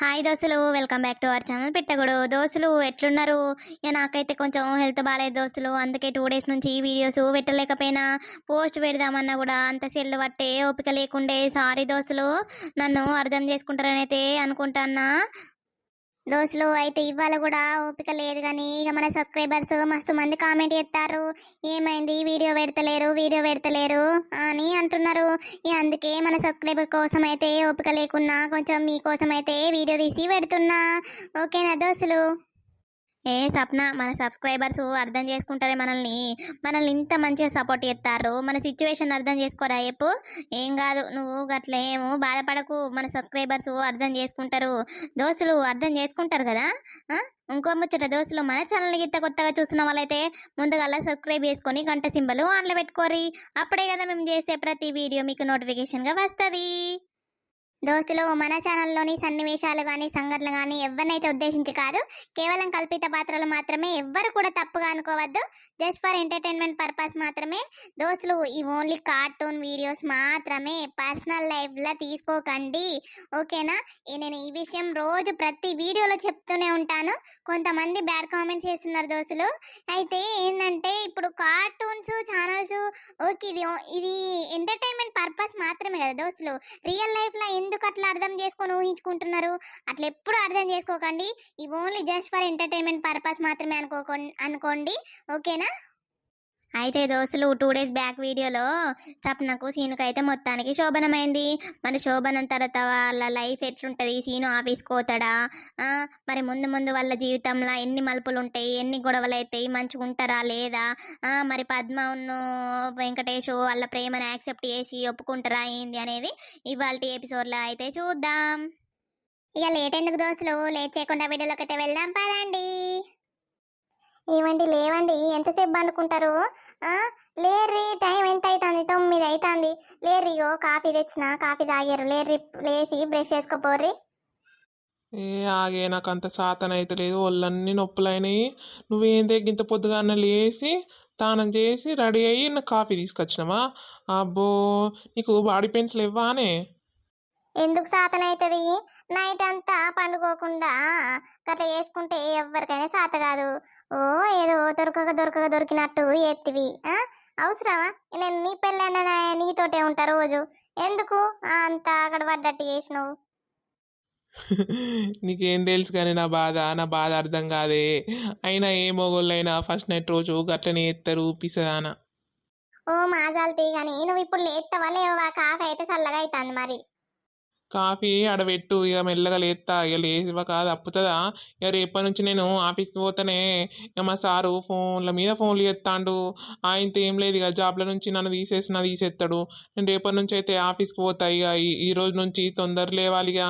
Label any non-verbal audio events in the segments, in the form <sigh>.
Hi దోస్తులు welcome back to our channel పెట్టగడు. దోస్తులు ఎట్లున్నారు? ఇక నాకైతే కొంచెం హెల్త్ బాగాలేదు దోస్తులు. అందుకే టూ డేస్ నుంచి వీడియోస్ పెట్టలేకపోయినా. పోస్ట్ పెడదామన్నా కూడా అంత సెల్ పట్టే ఓపిక లేకుండే. సారీ దోస్తులు నన్ను అర్థం చేసుకుంటారని అయితే అనుకుంటాన్నా. దోస్తులు అయితే ఇవాళ కూడా ఓపిక లేదు కానీ ఇక మన సబ్స్క్రైబర్స్ మస్తు మంది కామెంట్ చేస్తారు ఏమైంది? వీడియో పెడతలేరు వీడియో పెడతలేరు అని అంటున్నారు. ఇక అందుకే మన సబ్స్క్రైబర్ కోసం అయితే ఓపిక లేకున్నా కొంచెం మీకోసం అయితే వీడియో తీసి పెడుతున్నా. ఓకేనా దోస్తులు? ఏ సప్న మన సబ్స్క్రైబర్స్ అర్థం చేసుకుంటారే మనల్ని. మనల్ని ఇంత మంచిగా సపోర్ట్ చేస్తారు మన సిచ్యువేషన్ అర్థం చేసుకోరా రేపు ఏం కాదు నువ్వు గట్లేము బాధపడకు. మన సబ్స్క్రైబర్స్ అర్థం చేసుకుంటారు. దోస్తులు అర్థం చేసుకుంటారు కదా? ఇంకో ముచ్చట దోస్తులు మన ఛానల్ గిట్ట కొత్తగా చూస్తున్న వాళ్ళైతే ముందుగా సబ్స్క్రైబ్ చేసుకొని గంట సింబలు ఆన్లో పెట్టుకోరి అప్పుడే కదా మేము చేసే ప్రతి వీడియో మీకు నోటిఫికేషన్గా వస్తుంది. దోస్తులు మన ఛానల్లోని సన్నివేశాలు కానీ సంఘటనలు కానీ ఎవరినైతే ఉద్దేశించి కాదు కేవలం కల్పిత పాత్రలు మాత్రమే ఎవ్వరు కూడా తప్పుగా అనుకోవద్దు. జస్ట్ ఫర్ ఎంటర్టైన్మెంట్ పర్పస్ మాత్రమే. దోస్తులు ఈ ఓన్లీ కార్టూన్ వీడియోస్ మాత్రమే. పర్సనల్ లైఫ్లో తీసుకోకండి. ఓకేనా? నేను ఈ విషయం రోజు ప్రతి వీడియోలో చెప్తూనే ఉంటాను. కొంతమంది బ్యాడ్ కామెంట్స్ చేస్తున్నారు దోస్తులు. అయితే ఏంటంటే ఇప్పుడు కార్టూన్స్ ఛానల్స్ ఓకే ఇది ఇది ఎంటర్టైన్మెంట్ పర్పస్ మాత్రమే కదా దోస్తులు. రియల్ లైఫ్లో ఎందుకు అట్లా అర్థం చేసుకొని ఊహించుకుంటున్నారు? అట్లా ఎప్పుడు అర్థం చేసుకోకండి. ఇవి only just for entertainment purpose మాత్రమే అనుకోకండి అనుకోండి. ఓకేనా? అయితే దోస్తులు టూ డేస్ బ్యాక్ వీడియోలో సప్నకు సీనుకు అయితే మొత్తానికి శోభనమైంది. మరి శోభనం తర్వాత వాళ్ళ లైఫ్ ఎట్లుంటుంది? సీను ఆఫీస్కి పోతాడా? మరి ముందు ముందు వాళ్ళ జీవితంలో ఎన్ని మలుపులు ఉంటాయి ఎన్ని గొడవలు అవుతాయి మంచిగా ఉంటారా? లేదా? మరి పద్మను వెంకటేష్ వాళ్ళ ప్రేమను యాక్సెప్ట్ చేసి ఒప్పుకుంటారా? ఏంది? అనేది ఇవాళ ఎపిసోడ్లో అయితే చూద్దాం. ఇక లేట్ ఎందుకు దోస్తులు? లేట్ చేయకుండా వీడియోలోకి అయితే వెళ్దాం పదండి. ఏమండి లేవండి ఎంతసేపు పండుకుంటారు? లేర్రి టైం ఎంత అవుతుంది తొమ్మిది అవుతుంది లేర్రి కాఫీ తెచ్చిన కాఫీ తాగారు. లేర్రి లేచి బ్రష్ చేసుకోపోర్రి. ఏ ఆగే నాకు అంత సాతన అయితే లేదు. ఒళ్ళన్నీ నొప్పులైనాయి. నువ్వేం ఇంత పొద్దుగానే లేచి స్నానం చేసి రెడీ అయ్యి నాకు కాఫీ తీసుకొచ్చినావా? అబ్బో నీకు బాడీ పెయిన్స్ లేవానే ఎందుకు సాతన అవుతుంది నైట్ అంతా పండుకోకుండా గట్లా చేసుకుంటే ఎవరికైనా సాత కాదు. ఓ ఏదో దొరకక దొరకక దొరికినట్టు ఎత్తివి? అవసరమా? నేను నీ పెళ్ళైనా నీతోటే ఉంటా రోజు. ఎందుకు అంత అక్కడ పడ్డట్టు చేసినావు? <laughs> నీకేం తెలుసు కానీ నా బాధ నా బాధ అర్థం కాదే. అయినా ఏ మొగోళ్ళైనా ఫస్ట్ నైట్ రోజు గట్లనే ఎత్తారు పిసదాన ఓ మాజాల్తీ కానీ నువ్వు ఇప్పుడు లేస్తావా లేవా కాఫీ అయితే చల్లగా అవుతుంది మరి. కాఫీ ఆడబెట్టు ఇక మెల్లగా లేస్తా ఇక లేదు కాదు అప్పుతుందా? ఇక రేపటి నుంచి నేను ఆఫీస్కి పోతానే ఇక మా సారు ఫోన్ల మీద ఫోన్లు చేస్తాడు ఆయనతో ఏం లేదు ఇక జాబ్ల నుంచి నన్ను తీసేసిన తీసేస్తాడు నేను రేపటి నుంచి అయితే ఆఫీస్కి పోతా ఇక ఈ- ఈ రోజు నుంచి తొందర లేవాలి ఇక.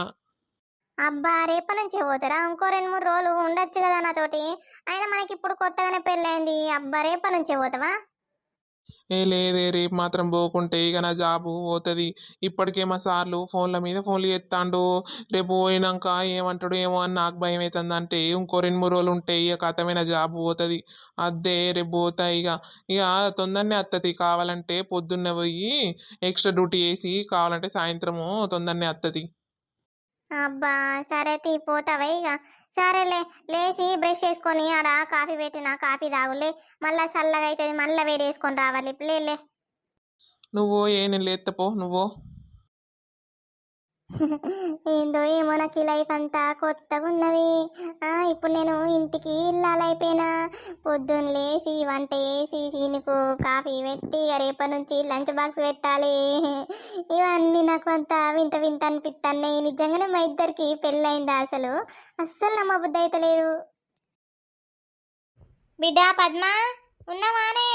అబ్బా రేపటి నుంచే పోతారా? ఇంకో రెండు మూడు రోజులు ఉండొచ్చు కదా నాతోటి. అయినా మనకి ఇప్పుడు కొత్తగానే పెళ్ళైంది అబ్బా రేపటి నుంచే పోతావా? ఏ లేదే రేపు మాత్రం పోకుంటే ఇక నా జాబు పోతుంది. ఇప్పటికే మా సార్లు ఫోన్ల మీద ఫోన్లు చేస్తాడు రేపు పోయినాక ఏమంటాడు ఏమో అని నాకు భయం అవుతుంది అంటే ఇంకో రెండు మూడు రోజులు ఉంటే ఇక కథమైన జాబ్ పోతుంది. అదే రేపు పోతా ఇక. ఇక తొందరనే వస్తుంది కావాలంటే పొద్దున్నే పోయి ఎక్స్ట్రా డ్యూటీ వేసి కావాలంటే సాయంత్రము తొందరనే వస్తుంది అబ్బా సరే తీ పోతావా ఇక. సరేలే లేచి బ్రష్ చేసుకొని ఆడ కాఫీ పెట్టిన కాఫీ తాగులే. మళ్ళా చల్లగా అవుతుంది మళ్ళీ వేడి వేసుకొని రావాలి. లేలే నువ్వు ఏ నేను లేత్తపో నువ్వు. ఏందో ఏమో నాకు ఈ లైఫ్ అంతా కొత్తగా ఉన్నది ఇప్పుడు నేను ఇంటికి ఇల్లాలైపోయినా పొద్దున్న లేచి వంట వేసి సీనుకు కాఫీ పెట్టి ఇక రేపటి నుంచి లంచ్ బాక్స్ పెట్టాలి. ఇవన్నీ నాకు అంత వింత వింత అనిపిస్తున్నాయి నిజంగానే మా ఇద్దరికి పెళ్ళయిందా అసలు? అస్సలు నమ్మబుద్ధి అయితే లేదు. బిడ్డ పద్మ ఉన్నావానే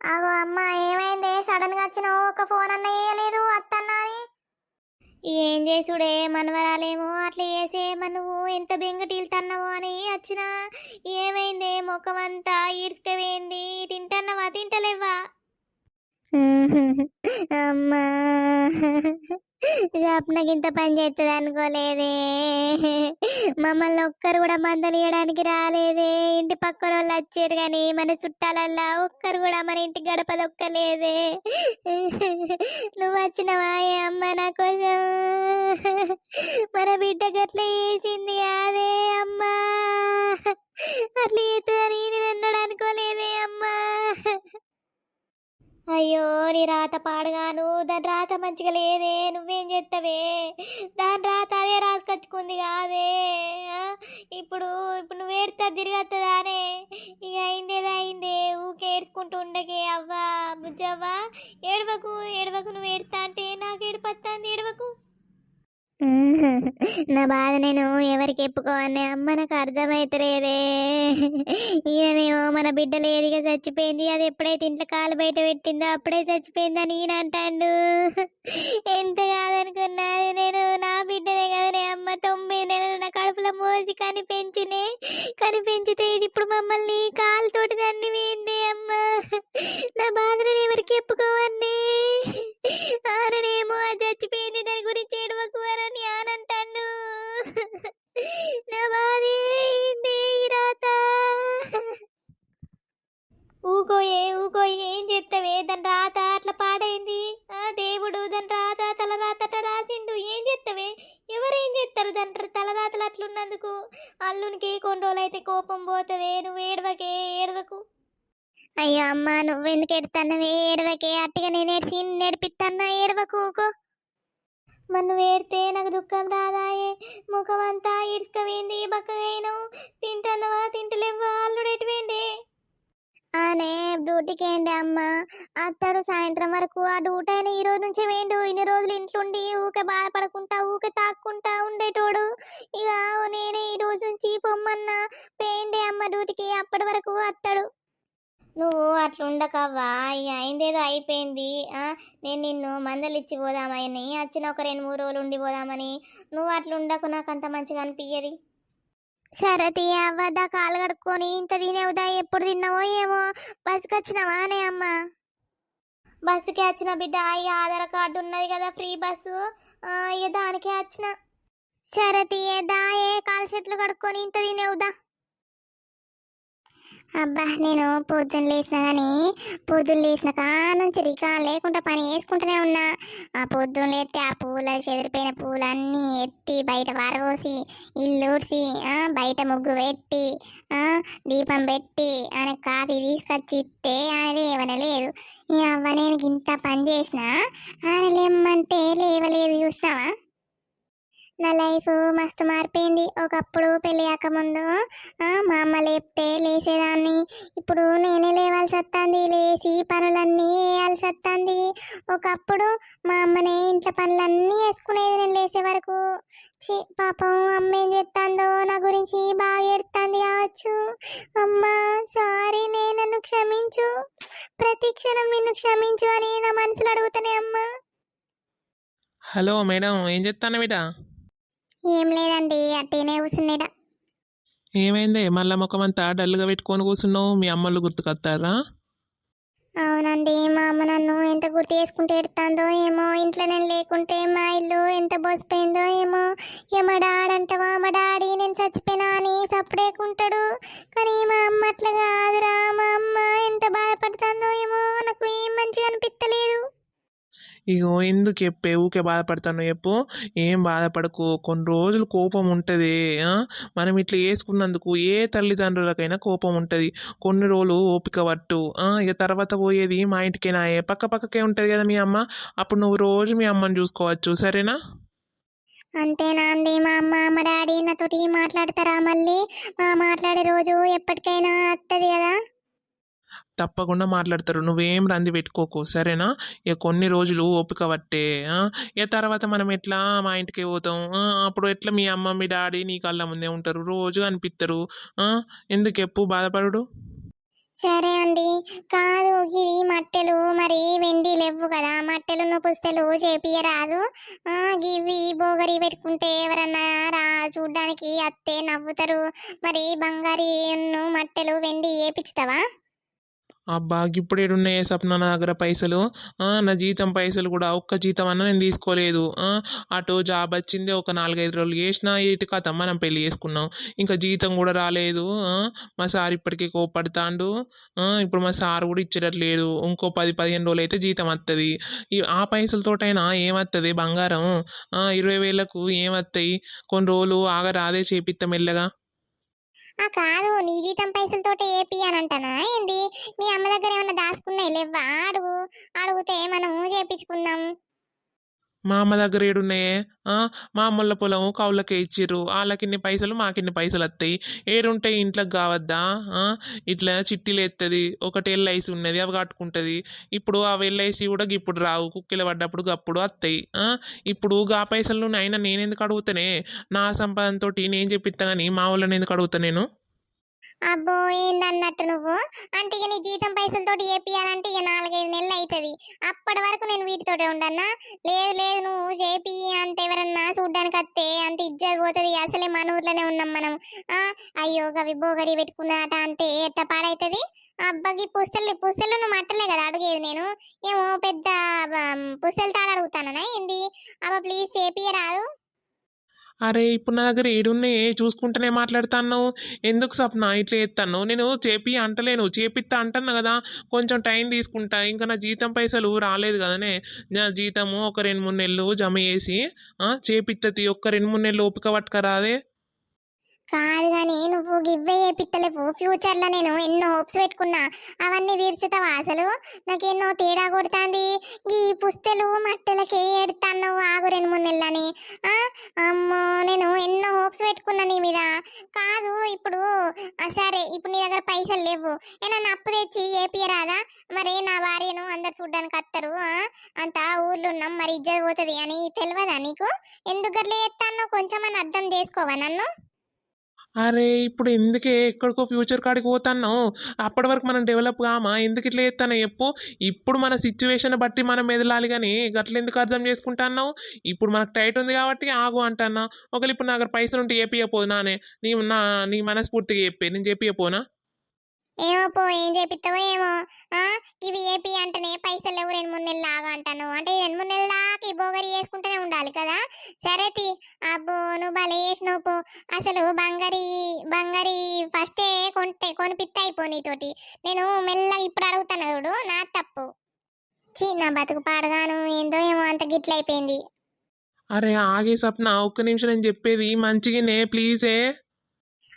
అగో అమ్మ ఏమైంది? సడన్గా వచ్చినావు. ఒక ఫోన్ అన్న వేయలేదు అత్తన్నా అని ఏం చేసుడే మనవరాలేమో అట్లా చేసే నువ్వు ఎంత బెంగటీలుతన్నావో అని వచ్చిన ఏమైంది ముఖం అంతా ఈడ్చుకపోయింది తింటన్నావా? తింటలేవా? అమ్మా. స్వప్నకి ఇంత పని చేస్తుంది అనుకోలేదే. మమ్మల్ని ఒక్కరు కూడా మందలియడానికి రాలేదే. ఇంటి పక్కన వాళ్ళు వచ్చారు కానీ మన చుట్టాలల్లా ఒక్కరు కూడా మన ఇంటి గడప దొక్కలేదే నువ్వు వచ్చినవా ఏ అమ్మ నా కోసం? మన బిడ్డ గట్ల వేసింది అదే అమ్మా. అట్లా చేస్తుందని నేను అన్నాడు అనుకోలేదే అమ్మా. అయ్యో నీ రాత పాడగాను. దాని రాత మంచిగా లేదే. నువ్వేం చేస్తావే దాని రాత అదే రాసుకొచ్చుకుంది కాదే. ఇప్పుడు ఇప్పుడు నువ్వు ఏడుతా తిరిగొస్తుందానే ఇక అయిందేదో అయిందే. ఊకే ఏడ్చుకుంటూ ఉండకే. అవ్వా బుజ్జవ్వా. ఏడవకు ఏడవకు నువ్వు ఏడుతా అంటే నాకు ఏడిపోతుంది ఏడవకు. <laughs> నా బాధ నేను ఎవరికి చెప్పుకోవని అమ్మ నాకు అర్థమైతలేదే. <laughs> ఈయనేమో మన బిడ్డ లేదిగా చచ్చిపోయింది. అది ఎప్పుడైతే ఇంట్లో కాలు బయట పెట్టిందో అప్పుడే చచ్చిపోయిందని ఈయన అంటాడు. <laughs> ఎంత కాదనుకున్నది నేను నా బిడ్డనే కదనే అమ్మ తొమ్మిది నెలలు నా కడుపులో మోసి కని పెంచినే పెంచితే ఇది ఇప్పుడు మమ్మల్ని కాలుతోటి దాన్ని వేయండి అమ్మ? నా బాధ నేను ఎవరికి చెప్పుకోవాలి ఆరనేమో అది చచ్చిపోయింది దాని గురించి ఏడవకు అని ఆనంటాను నా ఊకోయే ఊకోయే ఏం చెప్తావే దాని రాత అట్లా పాడైంది. ఆ దేవుడు దాని రాత తల రాత అట్లా రాసిండు. ఏం చెప్తావే ఎవరేం చేస్తారు దాని తల రాతలు అట్లున్నందుకు? అల్లునికి కొన్ని అయితే కోపం పోతుంది నువ్వు ఏడవకే ఏడవకు. అయ్యో అమ్మ నువ్వెందుకు ఎడతానవే ఏడవకే అట్టిగా నేను ఏడ్చి నేర్పిస్తానా ఏడవకు ఊకో. మన్ను వేడితే నాకు దుఃఖం రాదాయే. ముఖం అంతా ఇడుచుకవేంది బక్కగైను. తింటానవా తింటలేవా అల్లుడు ఎటువేండే ఆనే డ్యూటీకి ఏంటి అమ్మ? అత్తడు సాయంత్రం వరకు ఆ డ్యూటీ అయిన ఈ రోజు నుంచే వేండు ఇన్ని రోజులు ఇంట్లోండి ఊకే బాధపడకుండా ఊకే తాక్కుంటా ఉండేటోడు. ఇక నేనే ఈ రోజు నుంచి పొమ్మన్నా. పేండే అమ్మ డ్యూటీకి అప్పటి వరకు అత్తడు. నువ్వు అట్లా ఉండకవ్వా ఇక అయిందేదో అయిపోయింది. నేను నిన్ను మందలు ఇచ్చి పోదామని వచ్చిన ఒక రెండు మూడు రోజులు ఉండి పోదామని. నువ్వు అట్లా ఉండకు నాకు అంత మంచిగా అనిపించదు సరతి అవ్వదా కాలు కడుక్కొని ఇంత తినేవుదా ఎప్పుడు తిన్నావో ఏమో. బస్కి వచ్చినావా అనే అమ్మ? బస్సుకి వచ్చిన బిడ్డ ఈ ఆధార్ కార్డు ఉన్నది కదా ఫ్రీ బస్సు. ఇక దానికే వచ్చిన. సరతి ఏ కాలు చేతులు కడుక్కొని ఇంత తినేవుదా అబ్బా నేను పొద్దున్న లేచిన కానీ పొద్దున్న లేచిన కానుంచి రికా లేకుండా పని వేసుకుంటూనే ఉన్నా. ఆ పొద్దున్న లేస్తే ఆ పూల చెదిరిపోయిన పూలన్నీ ఎత్తి బయట పారబోసి ఇల్లుడ్సి బయట ముగ్గు పెట్టి దీపం పెట్టి ఆయన కాఫీ తీసుకొచ్చి ఇస్తే ఆయన లేవనే లేదు. ఈ అవ్వ నేను ఇంత పని చేసిన ఆయన లేమంటే లేవలేదు చూసినావా? నా లైఫ్ మస్తు మారిపోయింది ఒకప్పుడు పెళ్ళి ముందు మా అమ్మ లేపితే లేసేదాన్ని. ఇప్పుడు నేనే లేవాల్సి వస్తుంది. లేచి పనులన్నీ వేయాల్సి వస్తుంది. ఒకప్పుడు మా అమ్మనే ఇంట్లో పనులన్నీ వేసుకునేది నేను లేసే వరకు. చి పాపం అమ్మ ఏం చేస్తుందో నా గురించి బాగా ఎడుతుంది కావచ్చు. అమ్మా సారీ నేను నన్ను క్షమించు. ప్రతి క్షణం నిన్ను క్షమించు అని నా మనసులో అడుగుతానే అమ్మ. హలో మేడం ఏం చెప్తాను బిడ్డ ఏం లేదండి అట్టేనే కూర్చున్నాడ ఏమైంది? మళ్ళా ముఖం అంతా డల్గా పెట్టుకొని కూర్చున్నావు మీ అమ్మలు గుర్తుకొస్తారా అవునండి మా అమ్మ నన్ను ఎంత గుర్తు చేసుకుంటే ఎడుతుందో ఏమో ఇంట్లో నేను లేకుంటే మా ఇల్లు ఎంత బోసిపోయిందో ఏమో. ఇక మా డాడీ అంటవా? మా డాడీ నేను చచ్చిపోయినా అని సప్పుడేకుంటాడు కానీ మా అమ్మ అట్లా కాదురా మా అమ్మ ఎంత బాధపడుతుందో ఏమో నాకు ఏం మంచిగా అనిపించలేదు ఇగో ఎందుకు చెప్పే? ఊకే బాధపడతాను చెప్పు. ఏం బాధపడకు. కొన్ని రోజులు కోపం ఉంటుంది మనం ఇట్లా వేసుకున్నందుకు ఏ తల్లిదండ్రులకైనా కోపం ఉంటుంది. కొన్ని రోజులు ఓపిక పట్టు ఇక తర్వాత పోయేది మా ఇంటికైనా ఏ పక్క పక్కకే ఉంటుంది కదా మీ అమ్మ. అప్పుడు నువ్వు రోజు మీ అమ్మని చూసుకోవచ్చు. సరేనా? అంతేనా అండి. మా అమ్మ మా డాడీ నాతోటి మాట్లాడతారా మళ్ళీ? మా మాట్లాడే రోజు ఎప్పటికైనా వస్తుంది కదా? తప్పకుండా మాట్లాడతారు. నువ్వేం రంది పెట్టుకోకు. సరేనా? ఇక కొన్ని రోజులు ఓపిక పట్టే ఇక తర్వాత మనం ఎట్లా మా ఇంటికి పోతాం? అప్పుడు ఎట్లా మీ అమ్మ మీ డాడీ నీ కళ్ళ ముందే ఉంటారు? రోజు అనిపిస్తారు ఎందుకు ఎప్పు? బాధపడుడు? సరే అండి. కాదు ఇవి మట్టెలు మరి వెండి లేవు కదా. మట్టెలు నొప్పిస్తలు చేపియరాదు గివి బోగరి పెట్టుకుంటే ఎవరన్నా రా చూడ్డానికి అత్తే నవ్వుతారు. మరి బంగారు మట్టెలు వెండి వేపించుతావా అబ్బా ఇప్పుడు ఏడున్నాయే సప్న నా దగ్గర పైసలు? నా జీతం పైసలు కూడా ఒక్క జీతం అన్న నేను తీసుకోలేదు. అటో అటు జాబ్ వచ్చింది ఒక నాలుగైదు రోజులు చేసిన ఇటు కథ మనం పెళ్ళి చేసుకున్నాం. ఇంకా జీతం కూడా రాలేదు. మా సార్ ఇప్పటికీ కోపడతాండు ఇప్పుడు మా సార్ కూడా ఇచ్చేటట్లేదు. ఇంకో పది పదిహేను రోజులు అయితే జీతం వస్తుంది ఆ పైసలతోటైనా ఏమత్తది బంగారం? ఇరవై వేలకు ఏమత్తాయి? కొన్ని రోజులు ఆగరాదే చేపిత్త మెల్లగా. ఆ కాదు నీ జీతం పైసలతోటే ఏపీ అని అంటానా? ఏంది? మీ అమ్మ దగ్గర ఏమైనా దాచుకున్నాయి లేవా అడుగు. అడిగితే మనము చేపించుకుందాం. మా అమ్మ దగ్గర ఏడున్నాయే? మా అమ్మల పొలం కౌలకే ఇచ్చిర్రు. వాళ్ళకిన్ని పైసలు మాకిన్ని పైసలు వస్తాయి ఏడుంటాయి ఇంట్లోకి కావద్దా? ఇట్లా చిట్టీలు ఎత్తది. ఒకటి ఎల్ఐసి ఉన్నది అవి కట్టుకుంటుంది. ఇప్పుడు ఆ ఎల్ఐసి కూడా ఇప్పుడు రావు. కుక్కిలు పడ్డప్పుడు గప్పుడు వస్తాయి ఇప్పుడు గా పైసలు అయినా నేను ఎందుకు అడుగుతానే? నా సంపాదనతో నేను చెప్పిస్తా కానీ మా వాళ్ళని ఎందుకు అడుగుతా నేను? అబ్బో ఏందన్నట్టు నువ్వు? అంటే ఇక నీ జీతం పైసలతోటి ఏపియాలంటే ఇక నాలుగైదు నెలలు అవుతుంది అప్పటి వరకు నేను వీటితోటే ఉండన్నా? లేదు లేదు నువ్వు చేపి అంత ఎవరన్నా చూడ్డానికి వస్తే అంత ఇజ్జత్ పోతుంది. అసలే మన ఊర్లోనే ఉన్నాం మనం. ఆ అయ్యో గవి బోగరి పెట్టుకున్నాట అంటే ఎట్ట పాడైతుంది? అబ్బకి పుస్తలు పుస్తలు నువ్వు మట్టలే కదా అడిగేది నేను. ఏమో పెద్ద పుస్తలు తాడు అడుగుతానా ఏంది? అబ్బా ప్లీజ్ చేపియరాదు అరే ఇప్పుడు నా దగ్గర ఏడున్నాయి చూసుకుంటూనే మాట్లాడుతాను ఎందుకు సప్న ఇట్లా ఎత్తాను నేను చేపి అంటలేను చేపిస్తా అంటాను కదా కొంచెం టైం తీసుకుంటా. ఇంకా నా జీతం పైసలు రాలేదు కదనే నా జీతము ఒక రెండు మూడు నెలలు జమ చేసి చేపిస్తుంది చేపిత్తది ఒక్క రెండు మూడు నెలలు ఓపిక పట్టుకరాదే. కాదు కానీ నువ్వు గివ్వే చేపిత్తలేవు ఫ్యూచర్లో నేను ఎన్నో హోప్స్ పెట్టుకున్నా. అవన్నీ తీర్చుతావా అసలు? నాకెన్నో తేడా కొడుతుంది. ఈ పుస్తలు మట్టెలకి ఏడుతాను ఆగు రెండు మూడు నెలలని. అమ్మో నేను ఎన్నో హోప్స్ పెట్టుకున్నా నీ మీద. కాదు ఇప్పుడు సరే ఇప్పుడు నీ దగ్గర పైసలు లేవు. ఏమన్నా అప్పు తెచ్చి ఏపియరాదా మరి నా భార్యను అందరు చూడ్డానికి వస్తారు అంతా ఊర్లో ఉన్నాం మరి ఇజ్జత్ పోతుంది అని తెలియదా నీకు? ఎందుకు అట్లా చేస్తాను కొంచెం అని అర్థం చేసుకోవా నన్ను? అరే ఇప్పుడు ఎందుకే ఎక్కడికో ఫ్యూచర్ కాడికి పోతున్నావు? అప్పటి వరకు మనం డెవలప్ కామా? ఎందుకు ఇట్లా చేస్తాను చెప్పు. ఇప్పుడు మన సిచ్యువేషన్ బట్టి మనం మెదలాలి కానీ గట్ల ఎందుకు అర్థం చేసుకుంటున్నావు? ఇప్పుడు మనకు టైట్ ఉంది కాబట్టి ఆగు అంటున్నా ఒకవేళ ఇప్పుడు నా దగ్గర పైసలు ఉంటే ఏపీయపోదు నానే నీ నా నీ మనస్ఫూర్తిగా చెప్పే నేను చెప్పియపోనా ఏమో పో ఏం చేపిస్తావో ఏమో. ఆ? ఇవి ఏపీ అంటేనే పైసలు లేవు రెండు మూడు నెలలు లాగా అంటాను. అంటే రెండు మూడు నెలలు దాకా బోగరి వేసుకుంటూనే ఉండాలి కదా? సరే తి. అబ్బో నువ్వు భలే వేసినావు పో. అసలు బంగారి బంగారి ఫస్టే కొంటే కొనిపిత్త అయిపో నీతోటి. నేను మెల్లగా ఇప్పుడు అడుగుతాను చూడు నా తప్పు. చి నా బతుకు పాడగాను ఏందో ఏమో అంత గిట్ల అయిపోయింది. అరే ఆగే సప్న ఒక్క నిమిషం నేను చెప్పేది మంచిగానే ప్లీజే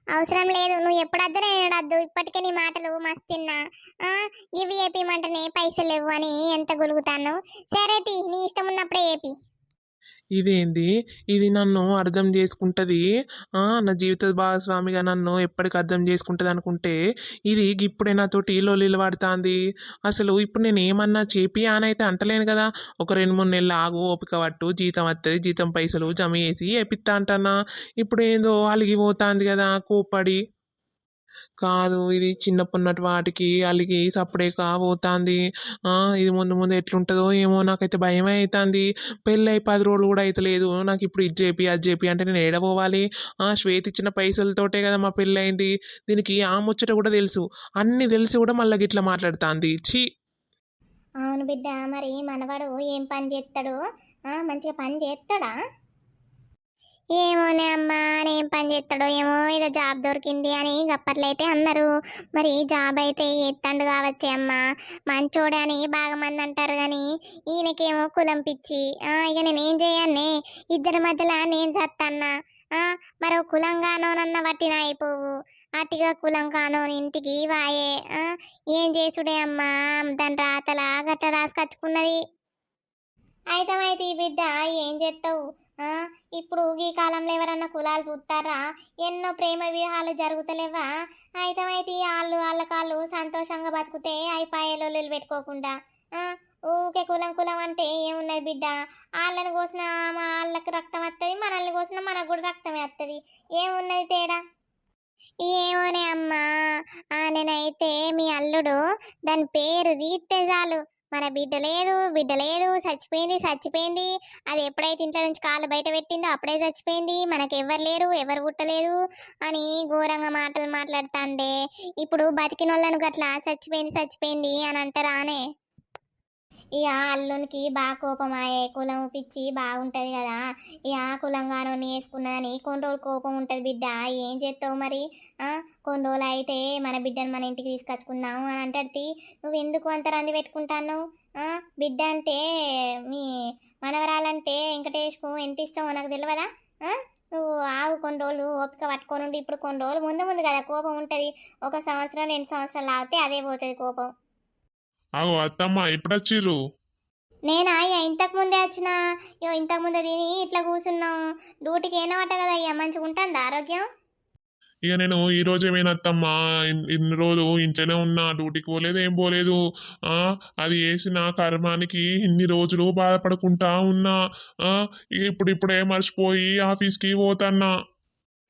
అవసరం లేదు. నువ్వు ఎప్పుడద్దు నేను వద్దు ఇప్పటికే నీ మాటలు మస్తున్నా. ఆ ఇవి ఏపీమంటేనే పైసలు లేవు అని ఎంత గొలుగుతాను. సరే తి నీ ఇష్టం ఉన్నప్పుడే ఏపీ ఇదేంది ఇది నన్ను అర్థం చేసుకుంటుంది. నా జీవిత భాగస్వామిగా నన్ను ఎప్పటికి అర్థం చేసుకుంటుంది అనుకుంటే ఇది ఇప్పుడే నాతోటి లోలీలు పడుతుంది. అసలు ఇప్పుడు నేను ఏమన్నా చేపి అనైతే అంటలేను కదా. ఒక రెండు మూడు నెలలు ఆగు ఓపిక పట్టు జీతం వస్తుంది జీతం పైసలు జమ చేసి వేపిస్తా అంటన్నా. ఇప్పుడు ఏందో అలిగిపోతుంది కదా కోపడి కాదు ఇది చిన్నప్పున్నటి వాటికి అలిగి సప్పుడే పోతుంది. ఇది ముందు ముందు ఎట్లుంటుందో ఏమో నాకైతే భయమే అవుతుంది పెళ్ళి అయి పది రోజులు కూడా అవుతలేదు నాకు ఇప్పుడు ఇది చేపి అది చేపి అంటే నేను ఏడబోవాలి ఆ శ్వేత ఇచ్చిన పైసలతోటే కదా మా పెళ్ళి అయింది. దీనికి ఆ ముచ్చట కూడా తెలుసు. అన్ని తెలిసి కూడా మళ్ళీ గిట్లా మాట్లాడుతుంది. ఛీ! అవును బిడ్డ మరి మనవాడు ఏం పని చేస్తాడు మంచిగా పని చేస్తాడా ఏమోనే అమ్మా నేను పని చేస్తాడో ఏమో ఏదో జాబ్ దొరికింది అని గప్పట్లయితే అన్నారు. మరి జాబ్ అయితే ఎత్తండు కావచ్చే అమ్మా మంచోడే అని బాగా మంది అంటారు కానీ ఈయనకేమో కులం పిచ్చి. ఇక నేనేం చేయన్నే ఇద్దరి మధ్యలో నేను చేస్తాన్నా ఆ, మరో కులంగానోనన్న పట్టిన అయిపోవు. అట్టిగా కులం కానోని ఇంటికి వాయే. ఆ, ఏం చేసుడే అమ్మా దాని రాతలా గట్ట రాసుకొచ్చుకున్నది. అయితే అయితే ఈ బిడ్డ ఏం చేస్తావు ఇప్పుడు ఈ కాలంలో ఎవరన్నా కులాలు చూస్తారా ఎన్నో ప్రేమ వివాహాలు జరుగుతలేవా? అయితే అయితే వాళ్ళు వాళ్ళ కాళ్ళు సంతోషంగా బతుకుతే అయిపోయేలు పెట్టుకోకుండా. ఊకే కులం కులం అంటే ఏమున్నది బిడ్డ? వాళ్ళని కోసిన మా వాళ్ళకి రక్తం వస్తుంది మనల్ని కోసిన మనకు కూడా రక్తమే వస్తుంది ఏమున్నది తేడా? ఏమోనే అమ్మా నేనైతే మీ అల్లుడు దాని పేరు తీస్తే చాలు. మన బిడ్డ లేదు బిడ్డ లేదు చచ్చిపోయింది చచ్చిపోయింది. అది ఎప్పుడైతే ఇంట్లో నుంచి కాళ్ళు బయట పెట్టిందో అప్పుడే చచ్చిపోయింది. మనకు ఎవరు లేరు ఎవరు పుట్టలేదు అని ఘోరంగా మాటలు మాట్లాడుతాండే. ఇప్పుడు బతికినోళ్ళను గట్లా చచ్చిపోయింది చచ్చిపోయింది అని అంటారానే ఇక అల్లునికి బాగా కోపమాయే కులం పిచ్చి బాగుంటుంది కదా. ఇక కులంగానో వేసుకున్నదని కొన్ని రోజులు కోపం ఉంటుంది బిడ్డ. ఏం చేస్తావు మరి? కొన్ని రోజులు అయితే మన బిడ్డను మన ఇంటికి తీసుకొచ్చుకుందాము అని అంటది నువ్వు ఎందుకు అంత రంది పెట్టుకుంటాను? బిడ్డ అంటే మీ మనవరాలంటే వెంకటేష్కు ఎంత ఇష్టమో నాకు తెలియదా నువ్వు ఆగు కొన్ని రోజులు ఓపిక పట్టుకొని ఉండి. ఇప్పుడు కొన్ని రోజులు ముందు ముందు కదా కోపం ఉంటుంది. ఒక సంవత్సరం రెండు సంవత్సరాలు ఆగితే అదే పోతుంది కోపం. అగో అత్తమ్మ ఎప్పుడు వచ్చిర్రు. నేనా? అయ్యా ఇంతకు ముందే వచ్చిన? ఇగో ఇంతకు ముందే తిని ఇట్లా కూర్చున్నాం డ్యూటీకి ఏనవట కదా అయ్యా మంచిగా ఉంటుంది ఆరోగ్యం? ఇక నేను ఈ రోజు ఏమైనా అత్తమ్మ ఇన్- ఇన్ని రోజులు ఇంట్లోనే ఉన్నా డ్యూటీకి పోలేదు ఏం పోలేదు. ఆ అది వేసిన కర్మానికి ఇన్ని రోజులు బాధపడుకుంటా ఉన్నా. ఇప్పుడు ఇప్పుడే మర్చిపోయి ఆఫీస్కి పోతన్నా.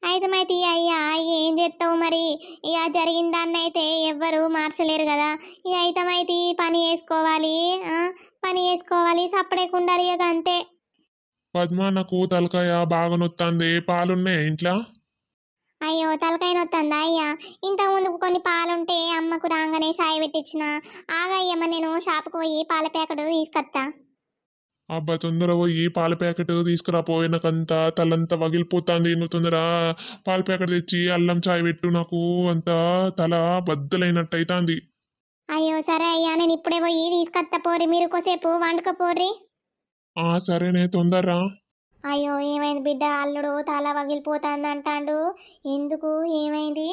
అయితే అయ్యా. ఏం చేస్తావు మరి? ఇక జరిగిన దాన్ని అయితే ఎవ్వరు మార్చలేరు కదా. ఇక అయితే పని చేసుకోవాలి ఆ, పని చేసుకోవాలి. సపరేట్ ఉండాలి ఇక అంతే. పద్మ నాకు తలకాయ బాగా నొత్తంది. పాలున్నాయి ఇంట్లో? అయ్యో తలకాయ నొత్తందా అయ్యా? ఇంతకు ముందు కొన్ని పాలుంటే అమ్మకు రాగానే చాయ్ పెట్టించిన ఆగయ్యమ్మ నేను షాపుకు పోయి పాల ప్యాకెట్ తీసుకొస్తా అబ్బా తొందర పోయి పాల ప్యాకెట్ తీసుకురా పోయినాకంతా తలంతా వగిలిపోతుంది నువ్వు తొందర పాల ప్యాకెట్ తెచ్చి అల్లం చాయ్ పెట్టు నాకు అంతా తల బద్దలైనట్టు అవుతుంది అయ్యో సరే అయ్యా నేను ఇప్పుడే పోయి తీసుకొస్తా పోరి మీరు కొసేపు వండుకపోర్రి ఆ సరేనే తొందరరా. అయ్యో ఏమైంది బిడ్డ అల్లుడు తల పగిలిపోతుంది అంటాడు ఎందుకు ఏమైంది?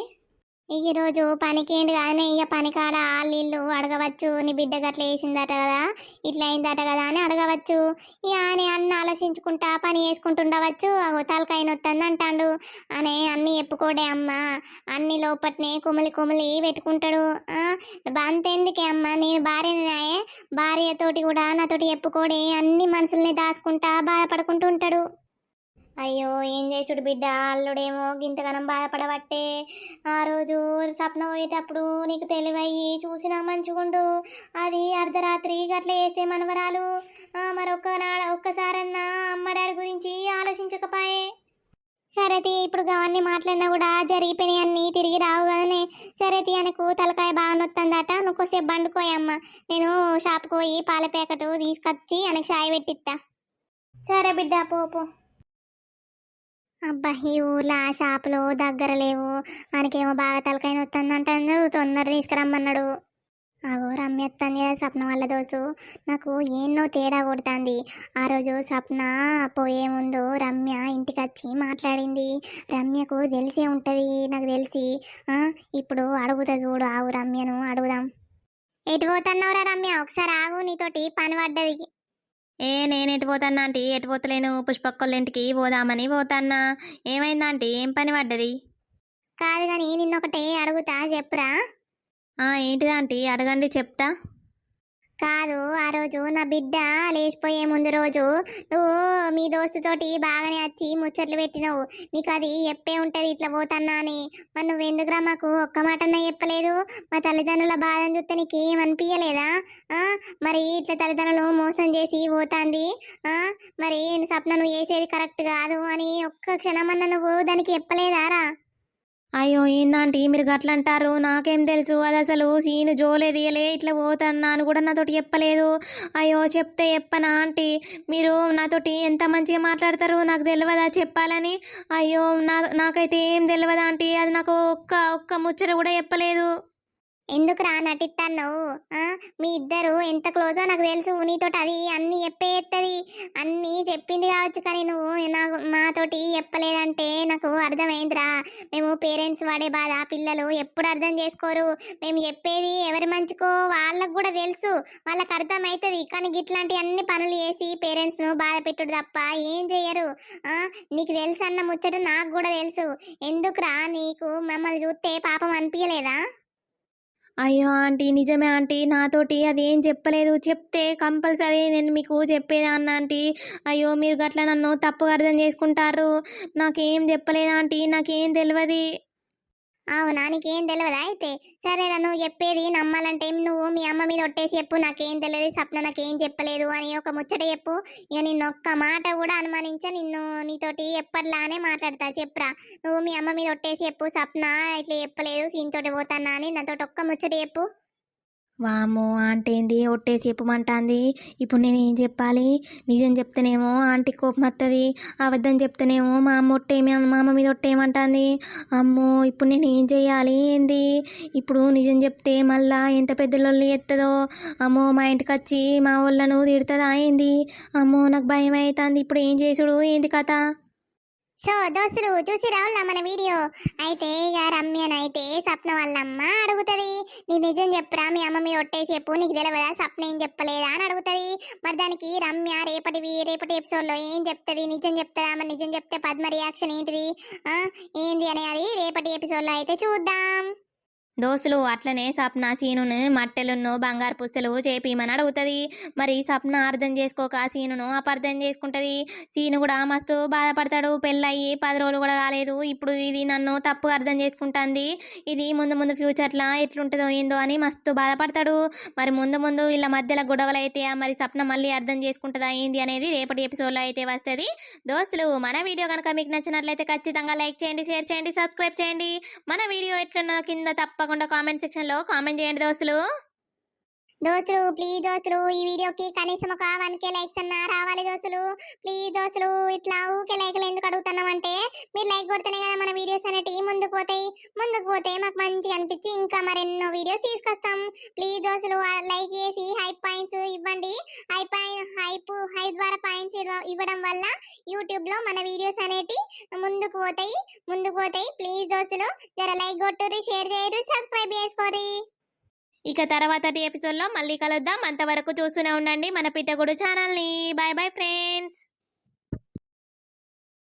ఈ రోజు పనికేంటి కానీ ఇక పనికాడ ఆళ్ళు అడగవచ్చు నీ బిడ్డ గట్ల వేసిందట కదా ఇట్లా అయిందట కదా అని అడగవచ్చు. ఇక అని అన్ని ఆలోచించుకుంటా పని చేసుకుంటుండవచ్చు. అగో తలకాయ నొత్తంది అంటాడు. అని అన్ని చెప్పుకోడే అమ్మ. అన్ని లోపట్నే కుమిలి కుమిలి పెట్టుకుంటాడు. బంతెందుకే అంతెందుకే అమ్మ? నేను భార్యనాయే భార్యతోటి కూడా నాతోటి చెప్పుకోడే అన్ని మనసుల్ని దాచుకుంటా బాధపడుకుంటూ ఉంటాడు. అయ్యో ఏం చేసుడు బిడ్డ? అల్లుడేమో గింతగనం బాధపడబట్టే ఆ రోజు సప్న పోయేటప్పుడు నీకు తెలివయ్యి చూసినా మంచిగుండు. అది అర్ధరాత్రి గట్ల వేసే మనవరాలు. మరొక నాడ ఒక్కసారన్నా అమ్మ డాడీ గురించి ఆలోచించకపాయే. సరేతి ఇప్పుడు అవన్నీ మాట్లాడినా కూడా జరిగిపోయినాయి అన్ని తిరిగి రావు కదనే. సరేతి అనకు తలకాయ బాగా నొత్తందట. నువ్వు కొద్దిసేపు బండుకోయమ్మ నేను షాప్కి పోయి పాల ప్యాకెట్ తీసుకొచ్చి అనకు చాయ్ పెట్టిస్తా సరే బిడ్డ పోపో అబ్బా ఈ ఊర్లో ఆ షాపులో దగ్గర లేవు. మనకేమో బాగా తలకాయ నొత్తంది అంటాను తొందర తీసుకురమ్మన్నాడు. అగో రమ్య కదా స్వప్న వాళ్ళ దోసు నాకు ఎన్నో తేడా కొడుతుంది. ఆ రోజు స్వప్న పోయే ముందు రమ్య ఇంటికి వచ్చి మాట్లాడింది. రమ్యకు తెలిసే ఉంటుంది నాకు తెలిసి. ఇప్పుడు అడుగుతా చూడు ఆవు రమ్యను అడుగుదాం. ఎటు పోతున్నావురా రమ్య? ఒకసారి ఆగు నీతోటి పని పడ్డది. ఏ నేను ఎటు పోతాన్నా ఆంటీ? ఎటు పోతలేను? పుష్పక్కళ్ళ ఇంటికి పోదామని పోతాన్నా. ఏమైందంటే ఏం పని పడ్డది? కాదు కానీ నిన్నొకటి అడుగుతా చెప్పురా. ఏంటిది ఆంటీ? అడగండి చెప్తా. కాదు ఆ రోజు నా బిడ్డ లేచిపోయే ముందు రోజు నువ్వు మీ దోస్తుతోటి బాగానే వచ్చి ముచ్చట్లు పెట్టినావు. నీకు అది చెప్పే ఉంటుంది ఇట్లా పోతన్నా అని. మరి నువ్వు ఎందుకురా మాకు ఒక్క మాటన్నా చెప్పలేదు? మా తల్లిదండ్రుల బాధను చూస్తే నీకు ఏమనిపించలేదా మరి ఇట్లా తల్లిదండ్రులు మోసం చేసి పోతాంది. మరి సప్న నువ్వు చేసేది కరెక్ట్ కాదు అని ఒక్క క్షణమన్నా నువ్వు దానికి చెప్పలేదారా? అయ్యో ఏందంటీ మీరు గట్ల అంటారు నాకేం తెలుసు. అది అసలు సీను జోలేదియలే ఇట్లా పోతన్నా అని కూడా నాతోటి చెప్పలేదు. అయ్యో చెప్తే చెప్పనా ఆంటీ? మీరు నాతోటి ఎంత మంచిగా మాట్లాడతారు నాకు తెలియదా చెప్పాలని? అయ్యో నా నాకైతే ఏం తెలియదా ఆంటీ? అది నాకు ఒక్క ఒక్క ముచ్చట కూడా చెప్పలేదు. ఎందుకురా నటిస్తాను మీ ఇద్దరు ఎంత క్లోజో నాకు తెలుసు. నీతోటి అది అన్ని చెప్పేస్తుంది అన్నీ చెప్పింది కావచ్చు కానీ నువ్వు నాకు మాతోటి చెప్పలేదంటే నాకు అర్థమైందిరా. మేము పేరెంట్స్ వాడే బాధ పిల్లలు ఎప్పుడు అర్థం చేసుకోరు. మేము చెప్పేది ఎవరి మంచికో వాళ్ళకు కూడా తెలుసు. వాళ్ళకి అర్థమవుతుంది కానీ ఇట్లాంటి అన్ని పనులు చేసి పేరెంట్స్ను బాధ పెట్టుడు తప్ప ఏం చేయరు. నీకు తెలుసు అన్న ముచ్చట నాకు కూడా తెలుసు. ఎందుకురా నీకు మమ్మల్ని చూస్తే పాపం అనిపించలేదా అయ్యో ఆంటీ నిజమే ఆంటీ. నాతోటి అది ఏం చెప్పలేదు. చెప్తే కంపల్సరీ నేను మీకు చెప్పేదాన్ని ఆంటీ? అయ్యో మీరు గట్లా నన్ను తప్పుగా అర్థం చేసుకుంటారు. నాకేం చెప్పలేదు ఆంటీ. నాకేం తెలియదు అవునా? నీకేం తెలియదా అయితే? సరేరా నువ్వు చెప్పేది నమ్మాలంటే నువ్వు మీ అమ్మ మీద ఒట్టేసి చెప్పు నాకేం తెలియదు సప్న నాకేం చెప్పలేదు అని ఒక ముచ్చట చెప్పు. ఇక నిన్ను ఒక్క మాట కూడా అనుమానించ నిన్ను నీతోటి ఎప్పట్లానే మాట్లాడతా చెప్పురా. నువ్వు మీ అమ్మ మీద ఒట్టేసి చెప్పు సప్న ఇట్లా చెప్పలేదు సీన్తోటి పోతానా అని నాతోటి ఒక్క ముచ్చట చెప్పు. వామ్మో ఆంటీ ఏంది? ఒట్టేసి చెప్పమంటాంది. ఇప్పుడు నేను ఏం చెప్పాలి? నిజం చెప్తేనేమో ఆంటీ కోపం వస్తుంది అబద్ధం చెప్తేనేమో మా అమ్మ ఒట్టేమి మా అమ్మ మీద ఒట్టేయమంటుంది. అమ్మో ఇప్పుడు నేను ఏం చేయాలి? ఏంది? ఇప్పుడు నిజం చెప్తే మళ్ళా ఎంత పెద్దలొల్లి ఎత్తదో? అమ్మో మా ఇంటికి వచ్చి మా వాళ్ళను తిడుతుందా ఏంది? అమ్మో నాకు భయం అవుతుంది ఇప్పుడు ఏం చేసుడు? ఏంది కథ? సో దోస్తులు చూసి రావులా మన వీడియో? అయితే ఇక రమ్యనైతే స్వప్న వాళ్ళమ్మ అడుగుతుంది. నీ నిజం చెప్పురా మీ అమ్మ మీద ఒట్టేసి చెప్పు నీకు తెలియదా స్వప్న ఏం చెప్పలేదా అని అడుగుతుంది. మరి దానికి రమ్య రేపటివి రేపటి ఎపిసోడ్లో ఏం చెప్తుంది? నిజం చెప్తుందా? మరి నిజం చెప్తే పద్మ రియాక్షన్ ఏంటిది? ఏంది అనేది రేపటి ఎపిసోడ్లో అయితే చూద్దాం. దోస్తులు అట్లనే సప్న సీనును మట్టెలును బంగారు పుస్తలు చేపిమని అడుగుతుంది. మరి సప్న అర్థం చేసుకోక సీనును అపార్థం చేసుకుంటుంది. సీను కూడా మస్తు బాధపడతాడు. పెళ్ళయి పది రోజులు కూడా కాలేదు. ఇప్పుడు ఇది నన్ను తప్పు అర్థం చేసుకుంటుంది. ఇది ముందు ముందు ఫ్యూచర్లో ఎట్లుంటుందో ఏందో అని మస్తు బాధపడతాడు. మరి ముందు ముందు వీళ్ళ మధ్యలో గొడవలు అయితే మరి సప్న మళ్ళీ అర్థం చేసుకుంటుందా ఏంది అనేది రేపటి ఎపిసోడ్లో అయితే వస్తుంది. దోస్తులు మన వీడియో కనుక మీకు నచ్చినట్లయితే ఖచ్చితంగా లైక్ చేయండి షేర్ చేయండి సబ్స్క్రైబ్ చేయండి. మన వీడియో ఎట్లున్నదో కింద తప్ప తప్పకుండా కామెంట్ సెక్షన్లో కామెంట్ చేయండి దోస్తులు. దోస్తులు ప్లీజ్ దోస్తులు ఈ వీడియోకి కనీసం ఒక వన్ కే లైక్స్ అన్న రావాలి దోస్తులు. ప్లీజ్ దోస్తులు ఇట్లా ఊకే లైక్లు ఎందుకు అడుగుతున్నాం అంటే మీరు లైక్ కొడితేనే కదా మన వీడియోస్ అనేటివి ముందుకు పోతాయి. ముందుకు పోతే మాకు మంచిగా అనిపించి ఇంకా మరెన్నో వీడియోస్ తీసుకొస్తాం. ప్లీజ్ దోస్తులు లైక్ చేసి హైప్ పాయింట్స్ ఇవ్వండి. హై పాయింట్ హైప్ హై ద్వారా పాయింట్స్ ఇవ్వడం వల్ల యూట్యూబ్లో మన వీడియోస్ అనేటి ముందుకు పోతాయి. ముందుకు పోతాయి. ప్లీజ్ దోస్తులు జర లైక్ కొట్టుర్రి షేర్ చేయరు సబ్స్క్రైబ్ చేసుకోరి ఇక తర్వాతటి ఎపిసోడ్లో మళ్ళీ కలుద్దాం. అంతవరకు చూస్తూనే ఉండండి మన పిట్టగుడు ఛానల్ని బాయ్ బాయ్ ఫ్రెండ్స్